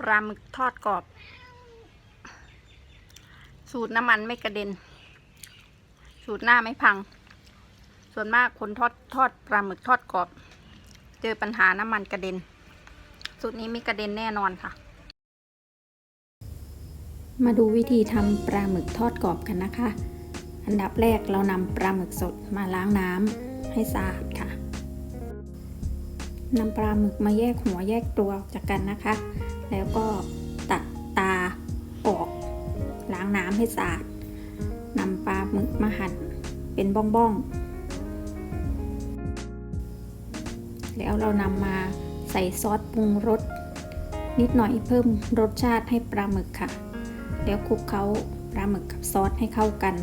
ปลาหมึกทอดกรอบ สูตรน้ำมันไม่กระเด็น สูตรหน้าไม่พัง ส่วนมากคนทอดทอดปลาหมึกทอดกรอบ เจอปัญหาน้ำมันกระเด็น สูตรนี้ไม่กระเด็นแน่นอนค่ะ มาดูวิธีทำปลาหมึกทอดกรอบกันนะคะ อันดับแรกเรานำปลาหมึกสดมาล้างน้ำให้สะอาดค่ะนำปลาหมึกมาแยกหัวแยกตัวออกจากกันนะคะ แล้วก็ตัดตาออก ล้างน้ำให้สะอาดนำปลาหมึกมาหั่นเป็นบ้องๆ แล้วเรานำมาใส่ซอสปรุงรสนิดหน่อยเพิ่มรสชาติให้ปลาหมึกค่ะ แล้วคลุกเคล้าปลาหมึกกับซอสให้เข้ากัน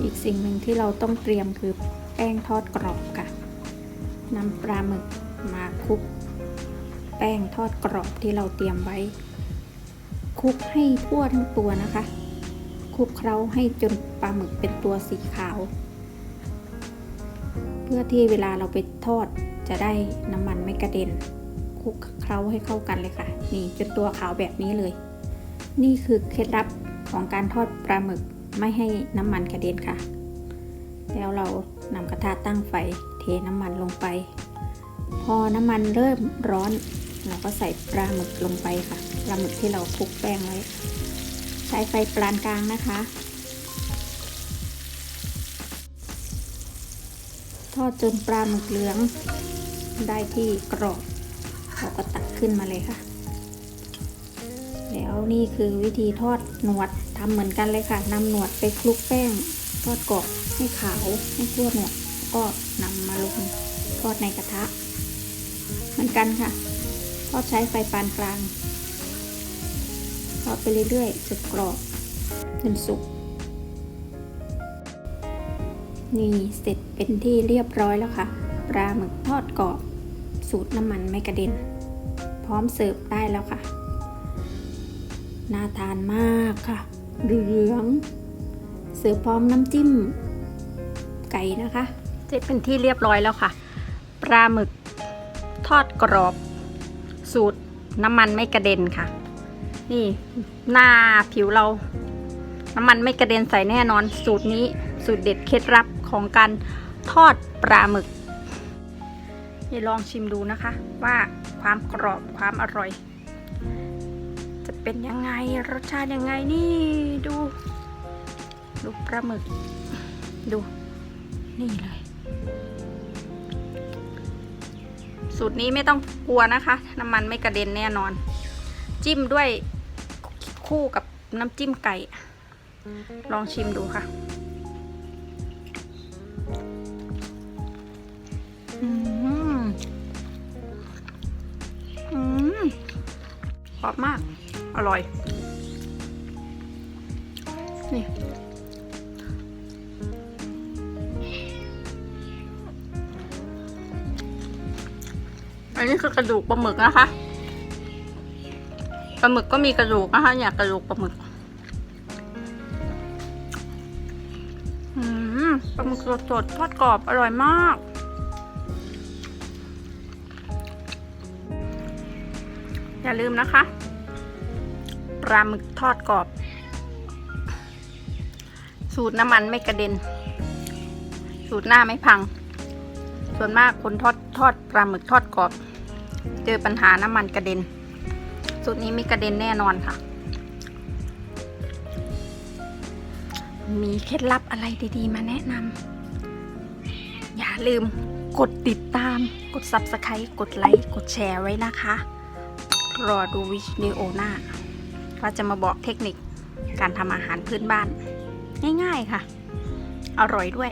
อีกสิ่งหนึ่งที่เราต้องเตรียมคือแป้งทอดกรอบค่ะนำปลาหมึกมาคลุก แป้งทอดกรอบที่เราเตรียมไว้คลุกให้ทั่วทั้งตัวนะคะคลุกเคล้าให้จนปลาหมึกเป็นตัวสีขาว เพื่อที่เวลาเราไปทอดจะได้น้ำมันไม่กระเด็นคลุกเคล้าให้เข้ากันเลยค่ะ นี่จนตัวขาวแบบนี้เลย นี่คือเคล็ดลับของการทอดปลาหมึกไม่ให้น้ำมันกระเด็นค่ะ แล้วเรานำกระทะตั้งไฟเทน้ำมันลงไป พอน้ำมันเริ่มร้อน เราก็ใส่ปลาหมึกลงไปค่ะปลาหมึกที่เราคลุกแป้งไว้ใช้ไฟปานกลางนะคะ ทอดจนปลาหมึกเหลือง ได้ที่กรอบเราก็ตักขึ้นมาเลยค่ะ แล้วนี่คือวิธีทอดหนวดทำเหมือนกันเลยค่ะนำหนวดไปคลุกแป้ง ทอดกรอบให้ขาวให้ทั่วหนวดก็นำมาลงทอดในกระทะ เหมือนกันค่ะ ทอดใช้ไฟปานกลางทอดไปเรื่อยๆจนกรอบจนสุก นี่เสร็จเป็นที่เรียบร้อยแล้วค่ะ ปลาหมึกทอดกรอบ สูตรน้ำมันไม่กระเด็น พร้อมเสิร์ฟได้แล้วค่ะ น่าทานมากค่ะ เหลือง เสิร์ฟพร้อมน้ำจิ้ม ไก่นะคะ เสร็จเป็นที่เรียบร้อยแล้วค่ะ ปลาหมึกทอดกรอบ สูตรน้ำมันไม่กระเด็นค่ะ นี่หน้าผิวเรา น้ำมันไม่กระเด็นใส่แน่นอน สูตรนี้สูตรเด็ดเคล็ดลับของการทอดปลาหมึกนี่ลองชิมดูนะคะ ว่าความกรอบความอร่อย จะเป็นยังไงรสชาติยังไงนี่ดู ดูปลาหมึก ดู นี่เลย สูตรนี้ไม่ต้องกลัวนะคะ น้ำมันไม่กระเด็นแน่นอน จิ้มด้วยคู่กับน้ำจิ้มไก่ ลองชิมดูค่ะอืมอืมกรอบมาก อร่อย นี่ อันนี้คือกระดูกปลาหมึกนะคะปลาหมึกก็มีกระดูกนะคะเนี่ยกระดูกปลาหมึกปลาหมึกสดๆทอดกรอบอร่อยมาก อย่าลืมนะคะปลาหมึกทอดกรอบ สูตรน้ำมันไม่กระเด็น สูตรหน้าไม่พัง ส่วนมากคนทอดทอดปลาหมึกทอดกรอบ เจอปัญหาน้ำมันกระเด็น สูตรนี้มีกระเด็นแน่นอนค่ะ มีเคล็ดลับอะไรดีๆ มาแนะนำอย่าลืมกดติดตาม กด Subscribe กดไลค์ กดแชร์ไว้นะคะ รอดูวิดีโอหน้า ว่าจะมาบอกเทคนิคการทำอาหารพื้นบ้าน ง่ายๆค่ะ อร่อยด้วย